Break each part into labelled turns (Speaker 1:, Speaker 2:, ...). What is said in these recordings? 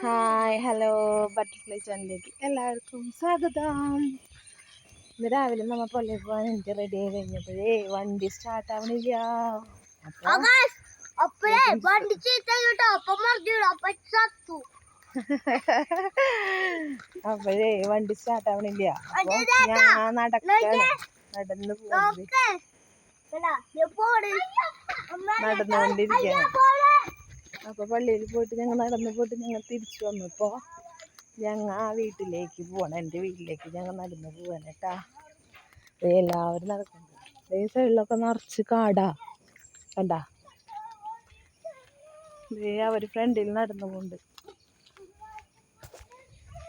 Speaker 1: Hi hello butterfly ചാനലിലേക്ക് എല്ലാവർക്കും സ്വാഗതം. ഇന്ന് രാവിലെ നമ്മ പള്ളിയിൽ പോകാൻ എനിക്ക് റെഡി ആയി കഴിഞ്ഞപ്പോഴേ വണ്ടി സ്റ്റാർട്ട് ആവണില്ല. അപ്പൊ
Speaker 2: അപ്പഴേ വണ്ടി
Speaker 1: സ്റ്റാർട്ട് ആവണില്ല. അപ്പൊ ഞാൻ നടക്കാണ്. നടന്നു പോകുന്നത് നടന്നുകൊണ്ടിരിക്കുകയാണ്
Speaker 2: പോട്.
Speaker 1: അപ്പൊ പള്ളിയിൽ പോയിട്ട് ഞങ്ങൾ നടന്നു പോയിട്ട് ഞങ്ങൾ തിരിച്ചു വന്നപ്പോ ഞങ്ങൾ ആ വീട്ടിലേക്ക് പോകണം എന്റെ വീട്ടിലേക്ക് ഞങ്ങൾ നടന്നു ദേ എല്ലാവരും നടക്കുന്നുണ്ട്. ഈ സൈഡിലൊക്കെ നിറച്ച് കാടാ. കണ്ടാ? ദേ അവർ ഫ്രണ്ടിൽ നടന്നുകൊണ്ട്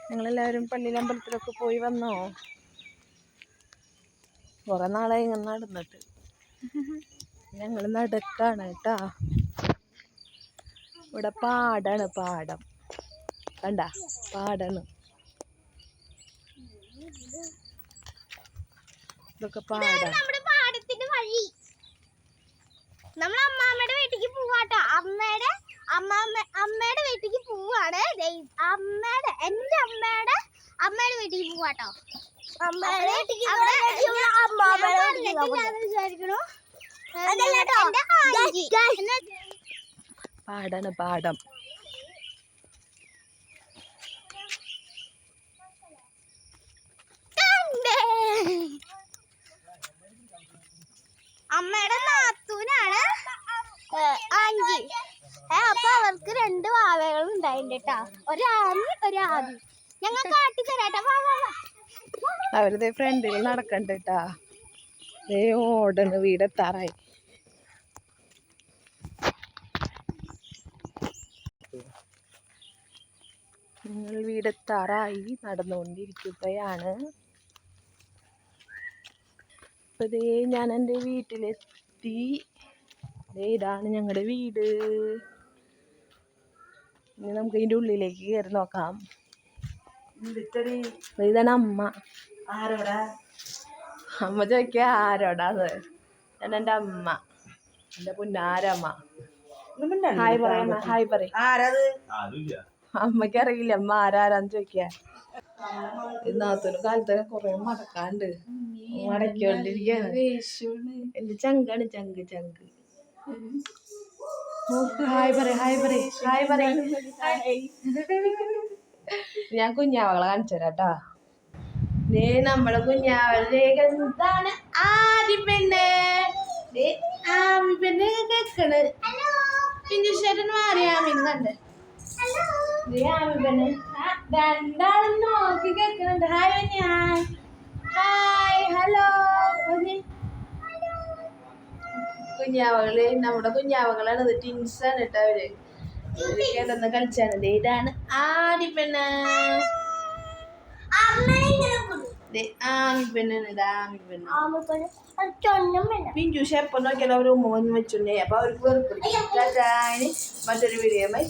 Speaker 1: ഞങ്ങളെല്ലാവരും പള്ളിയിലെ അമ്പലത്തിലൊക്കെ പോയി വന്നോ? കുറേ നാളായി ഇങ്ങനെ നടന്നിട്ട്. ഞങ്ങൾ നടക്കാണ് കേട്ടാ ഇവിടെ പാടാണ് പാടം. കണ്ട? പാടാണ്. ഇതൊക്കെ പാടാ.
Speaker 2: നമ്മുടെ പാടത്തിന്റെ വഴി. നമ്മൾ അമ്മാമ്മയുടെ വീട്ടിലേക്ക് പോവാട്ടോ. അമ്മയുടെ അമ്മാമ്മ അമ്മയുടെ വീട്ടിലേക്ക് പോവാണ്. ദേ അമ്മയുടെ എന്റെ അമ്മയുടെ അമ്മയുടെ വീട്ടിലേക്ക് പോവാട്ടോ. അമ്മയുടെ വിചാരിക്കണു
Speaker 1: പാടാണ് പാടം
Speaker 2: അമ്മയുടെ നാത്തൂനാണ്. ആഞ്ചി ഏ, അപ്പൊ അവർക്ക് രണ്ട് വാവകളും ഉണ്ടായിട്ടുണ്ട് കേട്ടാ ഒരാമി ഒരാമി ഞങ്ങൾ കാട്ടിത്തരാട്ടോ.
Speaker 1: അവരിതേ ഫ്രണ്ടിൽ നടക്കണ്ട കേട്ടാ ദേ ഓടണ് വീടെത്താറായി. നിങ്ങൾ വീട് വീടെത്താറായി നടന്നുകൊണ്ടിരിക്കുകയാണ്. ഇപ്പൊ ദേ ഞാൻ എന്റെ വീട്ടിലെത്തി. ദേ ഇതാണ് ഞങ്ങളുടെ വീട്. ഇനി നമുക്ക് ഇതിന്റെ ഉള്ളിലേക്ക് കയറി നോക്കാം. ഇതാണ് അമ്മ.
Speaker 3: ആരോടാ?
Speaker 1: അമ്മ ചോദിക്കുക ആരോടാന്ന് ഞാൻ എന്റെ അമ്മ. എന്റെ പുന്നാരമ്മ. ഹായ് പറയമ്മ ഹായ് പറയും. അമ്മയ്ക്ക് അറിയില്ല അമ്മ ആരാരാന്ന് ചോദിക്കാ. ഇന്നാത്തൊരു കാലത്ത് കൊറേ മടക്കാണ്ട് മടക്കിക്കൊണ്ടിരിക്കുകയാണ് എന്റെ ചങ്കാണ് ചങ്ക് ചങ്ക്. ഹായ് പറ ഹായ് പറ ഹായ് പറ ഞാൻ കുഞ്ഞാവകളെ കാണിച്ചു തരാട്ടാ നമ്മളെ കുഞ്ഞാവളുടെ എന്താണ് ആദ്യ പെണ്ണ് ദേ ആമി പെണ്ണ് കേക്കണ്. പിന്നെ ചേട്ടൻ മാറിയാമിന്ന് കണ്ടേ? രണ്ടാളും നോക്കി കേക്കുന്നുണ്ട് ഹായ് ഞാൻ ഹായ് ഹലോ കുഞ്ഞാവകൾ നമ്മുടെ കുഞ്ഞാവകളാണ് ഇത് ടിൻസ് ആണ് കേട്ടോ അവർ. കളിച്ചാണ്. ഇതാണ് ആദ്യ പെണ്ണ്. ദേ ആമി പെണ്ണാണ് നോക്കിയാലും അവർ ഉമ്മ വെച്ചുണ്ടേ അപ്പൊ അവർക്ക് വെറുപ്പിടിക്കും മറ്റൊരു വീഡിയോ ബൈ